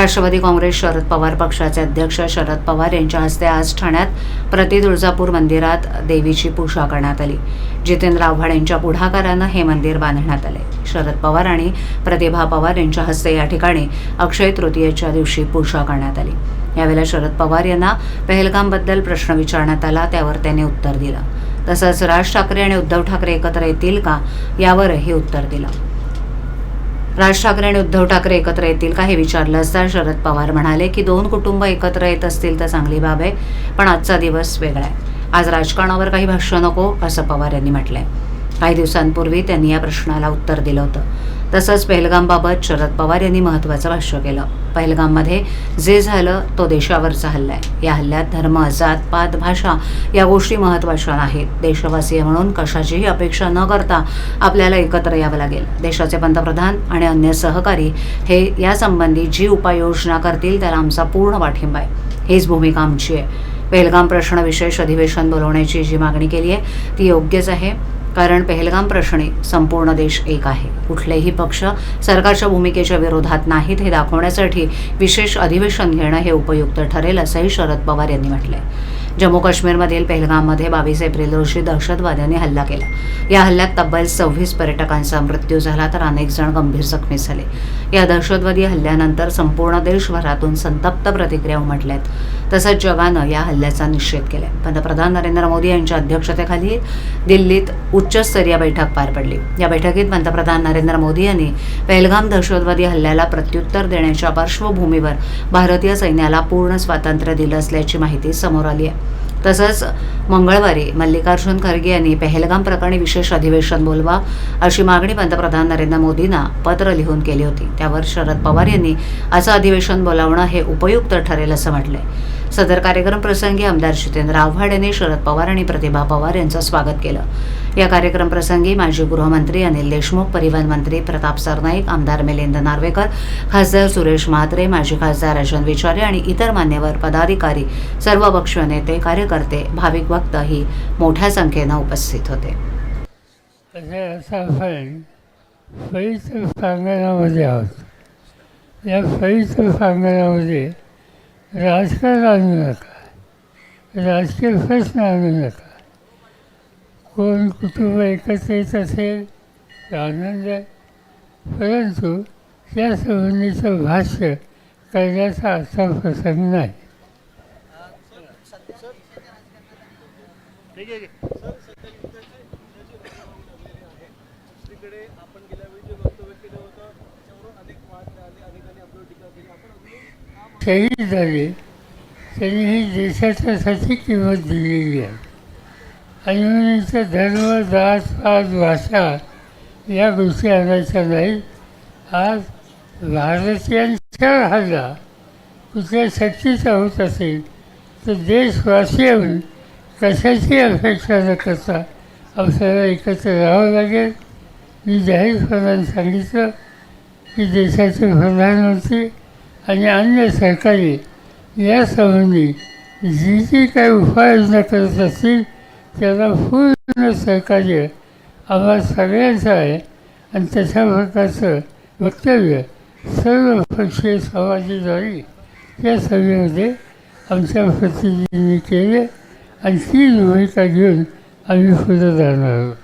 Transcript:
राष्ट्रवादी काँग्रेस शरद पवार पक्षाचे अध्यक्ष शरद पवार यांच्या हस्ते आज ठाण्यात प्रति तुळजापूर मंदिरात देवीची पूजा करण्यात आली. जितेंद्र आव्हाड यांच्या पुढाकारानं हे मंदिर बांधण्यात आले. शरद पवार आणि प्रतिभा पवार यांच्या हस्ते या ठिकाणी अक्षय तृतीयेच्या दिवशी पूजा करण्यात आली. यावेळेला शरद पवार यांना पहलगामबद्दल प्रश्न विचारण्यात आला त्यावर त्यांनी उत्तर दिलं. तसंच राज ठाकरे आणि उद्धव ठाकरे एकत्र येतील का? यावरही उत्तर दिलं. राज ठाकरे आणि उद्धव ठाकरे एकत्र येतील का हे विचारलं असता शरद पवार म्हणाले की दोन कुटुंब एकत्र येत असतील तर चांगली बाब आहे पण आजचा दिवस वेगळा आहे. आज राजकारणावर काही भाष्य नको असं पवार यांनी म्हटलंय. काही दिवसांपूर्वी त्यांनी या प्रश्नाला उत्तर दिलं होतं. तसंच पहलगामबाबत शरद पवार यांनी महत्त्वाचं भाष्य केलं. पहलगाममध्ये जे झालं तो देशावरचा हल्ला आहे. या हल्ल्यात धर्म जात पात भाषा या गोष्टी महत्त्वाच्या नाहीत देशवासीय म्हणून कशाचीही अपेक्षा न करता आपल्याला एकत्र यावं लागेल. देशाचे पंतप्रधान आणि अन्य सहकारी हे यासंबंधी जी उपाययोजना करतील त्याला आमचा पूर्ण पाठिंबा आहे. हीच भूमिका आमची आहे. पेहलगाम प्रश्न विशेष अधिवेशन बोलवण्याची जी मागणी केली आहे ती योग्यच आहे. कारण पेहलगाम प्रश्नी संपूर्ण देश एक आहे. कुठलेही पक्ष सरकारच्या भूमिकेच्या विरोधात नाहीत हे दाखवण्यासाठी विशेष अधिवेशन घेणं हे उपयुक्त ठरेल असंही शरद पवार यांनी म्हटलंय. जम्मू काश्मीरमधील पेहलगाममध्ये बावीस एप्रिल रोजी दहशतवाद्यांनी हल्ला केला. या हल्ल्यात तब्बल सव्वीस पर्यटकांचा मृत्यू झाला तर अनेक जण गंभीर जखमी झाले. या दहशतवादी हल्ल्यानंतर संपूर्ण देशभरातून संतप्त प्रतिक्रिया उमटल्यात. तसंच जगानं या हल्ल्याचा निषेध केला पंतप्रधान नरेंद्र मोदी यांच्या अध्यक्षतेखाली दिल्लीत उच्चस्तरीय बैठक पार पडली. या बैठकीत पंतप्रधान नरेंद्र मोदी यांनी पहलगाम दहशतवादी हल्ल्याला प्रत्युत्तर देण्याच्या पार्श्वभूमीवर भारतीय सैन्याला पूर्ण स्वातंत्र्य दिलं असल्याची माहिती समोर आली आहे. तसंच मंगळवारी मल्लिकार्जुन खरगे यांनी पहलगाम प्रकरणी विशेष अधिवेशन बोलवा अशी मागणी पंतप्रधान नरेंद्र मोदींना पत्र लिहून केली होती. त्यावर शरद पवार यांनी असं अधिवेशन बोलावणं हे उपयुक्त ठरेल असं म्हटलंय. सदर कार्यक्रम प्रसंगी आमदार जितेंद्र आव्हाड यांनी शरद पवार आणि प्रतिभा पवार यांचं स्वागत केलं. या कार्यक्रम प्रसंगी माजी गृहमंत्री अनिल देशमुख परिवहन मंत्री प्रताप सरनाईक आमदार मिलिंद नार्वेकर खासदार सुरेश म्हात्रे माजी खासदार राजन विचारे आणि इतर मान्यवर पदाधिकारी सर्व पक्षीय नेते कार्यकर्ते भाविक भक्त ही मोठ्या संख्येनं उपस्थित होते. फळीच्या प्रांगणामध्ये आहोत. या फळीच्या प्रांगणामध्ये राजकारण आणू नका. राजकीय प्रश्न आणू नका. कोण कुटुंब एकत्र येत असेल तर आनंद आहे. परंतु त्या संबंधीचं भाष्य करण्याचा असा प्रसंग नाही. शहीद झाले. त्यांनी ही देशाच्यासाठी किंमत दिलेली आहे. आणि धर्म जात पात भाषा या गोष्टी आणायच्या नाही आज भारतीयांच्या हल्ला कुठल्या शक्तीचा होत असेल तर देशवासी कशाची अपेक्षा न करता आपल्याला एकत्र राहावं लागेल? मी जाहीरपणाने सांगितलं की देशाचे प्रधानमंत्री आणि अन्य सरकारी यासंबंधी जी जी काही उपाययोजना करत असतील त्याला पूर्ण सहकार्य आम्हाला सगळ्यांचं आहे. आणि तशा प्रकारचं वक्तव्य सर्व पक्षीय समाजाद्वारे या सभेमध्ये आमच्या प्रतिनिधींनी केले. आणि ती भूमिका घेऊन आम्ही पुढे जाणार आहोत.